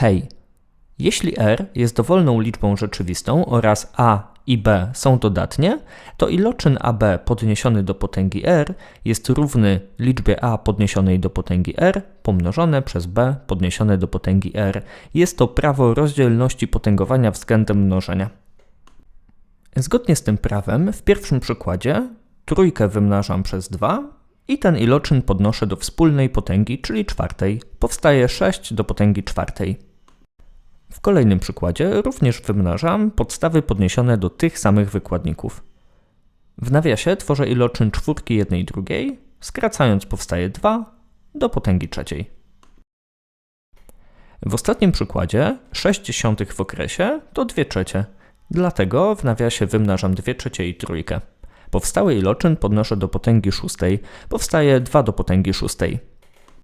Hej, jeśli r jest dowolną liczbą rzeczywistą oraz a i b są dodatnie, to iloczyn ab podniesiony do potęgi r jest równy liczbie a podniesionej do potęgi r pomnożone przez b podniesione do potęgi r. Jest to prawo rozdzielności potęgowania względem mnożenia. Zgodnie z tym prawem, w pierwszym przykładzie trójkę wymnażam przez 2 i ten iloczyn podnoszę do wspólnej potęgi, czyli czwartej. Powstaje 6 do potęgi czwartej. W kolejnym przykładzie również wymnażam podstawy podniesione do tych samych wykładników. W nawiasie tworzę iloczyn czwórki jednej drugiej, skracając powstaje 2 do potęgi trzeciej. W ostatnim przykładzie 6 dziesiątych w okresie to 2 trzecie. Dlatego w nawiasie wymnażam 2 trzecie i trójkę. Powstały iloczyn podnoszę do potęgi szóstej, powstaje 2 do potęgi szóstej.